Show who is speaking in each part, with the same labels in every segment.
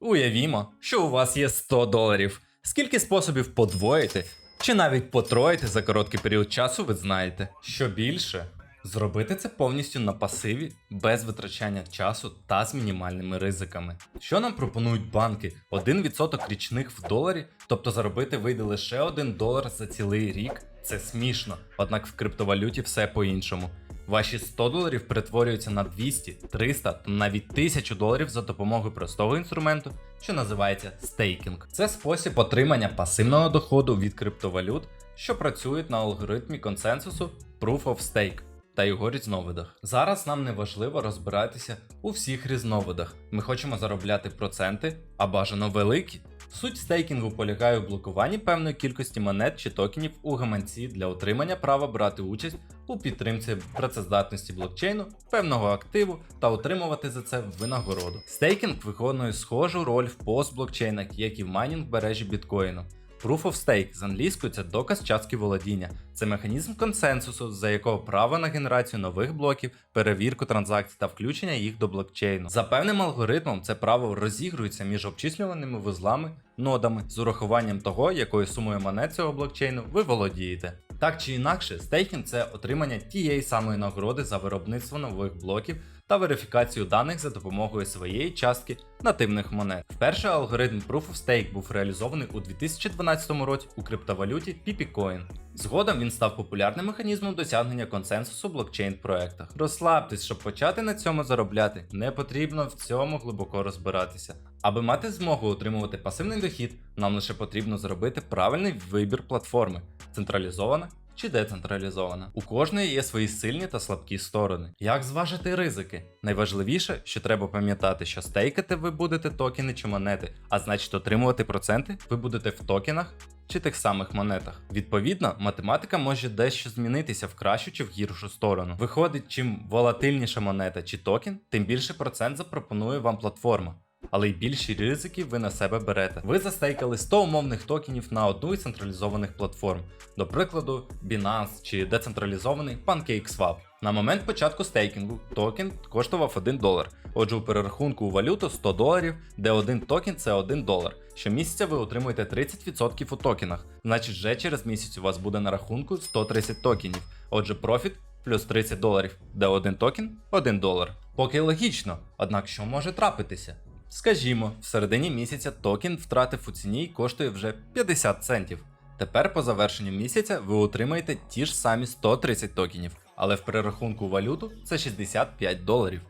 Speaker 1: Уявімо, що у вас є 100 доларів. Скільки способів подвоїти чи навіть потроїти за короткий період часу, ви знаєте. Що більше, зробити це повністю на пасиві, без витрачання часу та з мінімальними ризиками. Що нам пропонують банки? 1% річних в доларі, тобто заробити вийде лише 1 долар за цілий рік. Це смішно, однак в криптовалюті все по-іншому. Ваші 100 доларів перетворюються на 200, 300 та навіть 1000 доларів за допомогою простого інструменту, що називається стейкінг. Це спосіб отримання пасивного доходу від криптовалют, що працюють на алгоритмі консенсусу Proof of Stake та його різновидах. Зараз нам не важливо розбиратися у всіх різновидах. Ми хочемо заробляти проценти, а бажано великі. Суть стейкінгу полягає у блокуванні певної кількості монет чи токенів у гаманці для отримання права брати участь у підтримці працездатності блокчейну, певного активу та отримувати за це винагороду. Стейкінг виконує схожу роль в постблокчейнах, як і в майнінг мережі біткоїну. Proof of Stake з англійською це доказ частки володіння. Це механізм консенсусу, за якого право на генерацію нових блоків, перевірку транзакцій та включення їх до блокчейну. За певним алгоритмом це право розігрується між обчислюваними вузлами, нодами з урахуванням того, якою сумою монет цього блокчейну ви володієте. Так чи інакше, стейкінг це отримання тієї самої нагороди за виробництво нових блоків та верифікацію даних за допомогою своєї частки нативних монет. Вперше алгоритм Proof of Stake був реалізований у 2012 році у криптовалюті PiPiCoin. Згодом він став популярним механізмом досягнення консенсусу в блокчейн-проектах. Розслабтесь, щоб почати на цьому заробляти, не потрібно в цьому глибоко розбиратися. Аби мати змогу отримувати пасивний дохід, нам лише потрібно зробити правильний вибір платформи централізована чи децентралізована. У кожної є свої сильні та слабкі сторони. Як зважити ризики? Найважливіше, що треба пам'ятати, що стейкати ви будете токени чи монети, а значить отримувати проценти ви будете в токенах чи тих самих монетах. Відповідно, математика може дещо змінитися в кращу чи в гіршу сторону. Виходить, чим волатильніша монета чи токен, тим більше процент запропонує вам платформа. Але й більші ризики ви на себе берете. Ви застейкали 100 умовних токенів на одну із централізованих платформ, до прикладу, Binance чи децентралізований PancakeSwap. На момент початку стейкінгу токен коштував 1 долар. Отже, у перерахунку у валюту 100 доларів, де один токен це 1 долар. Щомісяця ви отримуєте 30% у токенах. Значить, вже через місяць у вас буде на рахунку 130 токенів. Отже, профіт плюс 30 доларів, де один токен 1 долар. Поки логічно, однак що може трапитися? Скажімо, в середині місяця токен втратив у ціні і коштує вже 50 центів. Тепер по завершенню місяця ви отримаєте ті ж самі 130 токенів, але в перерахунку валюту це 65 доларів.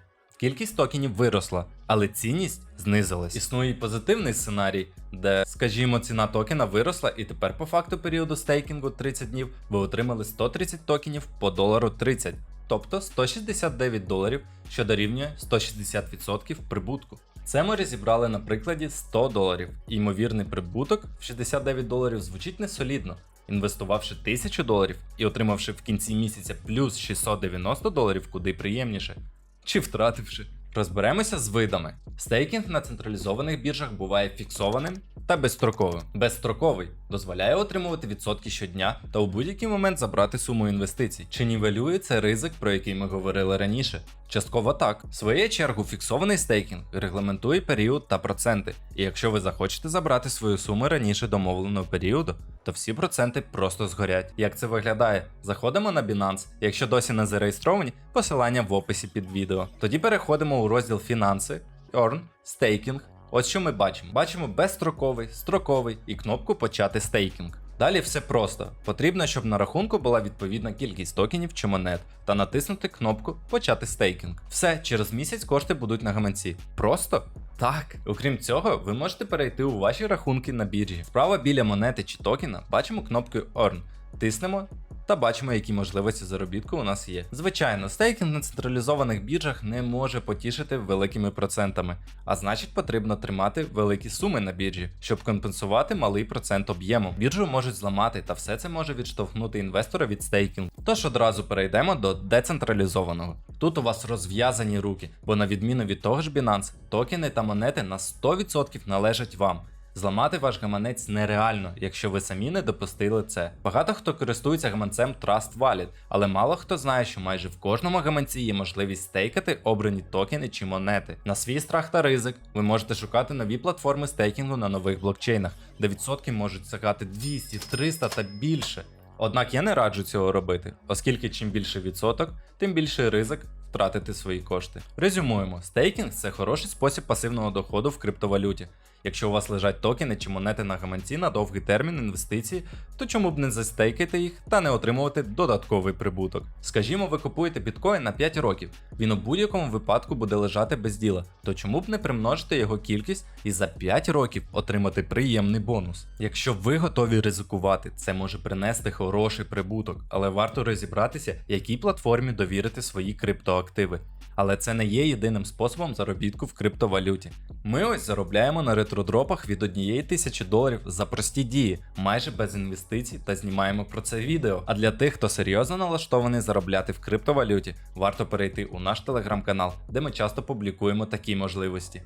Speaker 1: Кількість токенів виросла, але цінність знизилась. Існує і позитивний сценарій, де, скажімо, ціна токена виросла, і тепер по факту періоду стейкінгу 30 днів ви отримали 130 токенів по долару 30, тобто 169 доларів, що дорівнює 160% прибутку. Це ми розібрали на прикладі 100 доларів. Ймовірний прибуток в 69 доларів звучить несолідно. Інвестувавши 1000 доларів і отримавши в кінці місяця плюс 690 доларів, куди приємніше. Чи втративши. Розберемося з видами. Стейкінг на централізованих біржах буває фіксованим та безстроковим. Безстроковий дозволяє отримувати відсотки щодня та у будь-який момент забрати суму інвестицій. Чи нівелює це ризик, про який ми говорили раніше? Частково так. В своєю чергу, фіксований стейкінг регламентує період та проценти. І якщо ви захочете забрати свою суму раніше домовленого періоду, то всі проценти просто згорять. Як це виглядає? Заходимо на Binance, якщо досі не зареєстровані, посилання в описі під відео. Тоді переходимо у розділ Фінанси, Earn, Staking. Ось що ми бачимо: бачимо безстроковий, строковий і кнопку Почати стейкінг. Далі все просто. Потрібно, щоб на рахунку була відповідна кількість токенів чи монет, та натиснути кнопку Почати стейкінг. Все, через місяць кошти будуть на гаманці. Просто? Так. Окрім цього, ви можете перейти у ваші рахунки на біржі. Вправо біля монети чи токена бачимо кнопку Earn. Тиснемо та бачимо, які можливості заробітку у нас є. Звичайно, стейкінг на централізованих біржах не може потішити великими процентами, а значить потрібно тримати великі суми на біржі, щоб компенсувати малий процент об'єму. Біржу можуть зламати, та все це може відштовхнути інвестора від стейкінгу. Тож одразу перейдемо до децентралізованого. Тут у вас розв'язані руки, бо на відміну від того ж Binance, токени та монети на 100% належать вам. Зламати ваш гаманець нереально, якщо ви самі не допустили це. Багато хто користується гаманцем Trust Wallet, але мало хто знає, що майже в кожному гаманці є можливість стейкати обрані токени чи монети. На свій страх та ризик ви можете шукати нові платформи стейкінгу на нових блокчейнах, де відсотки можуть сягати 200, 300 та більше. Однак я не раджу цього робити, оскільки чим більше відсоток, тим більший ризик втратити свої кошти. Резюмуємо: стейкінг це хороший спосіб пасивного доходу в криптовалюті. Якщо у вас лежать токени чи монети на гаманці на довгий термін інвестицій, то чому б не застейкати їх та не отримувати додатковий прибуток? Скажімо, ви купуєте біткоін на 5 років, він у будь-якому випадку буде лежати без діла, то чому б не примножити його кількість і за 5 років отримати приємний бонус? Якщо ви готові ризикувати, це може принести хороший прибуток, але варто розібратися, якій платформі довірити свої криптоактиви. Але це не є єдиним способом заробітку в криптовалюті. Ми ось заробляємо на ретродропах від однієї тисячі доларів за прості дії, майже без інвестицій, та знімаємо про це відео. А для тих, хто серйозно налаштований заробляти в криптовалюті, варто перейти у наш телеграм-канал, де ми часто публікуємо такі можливості.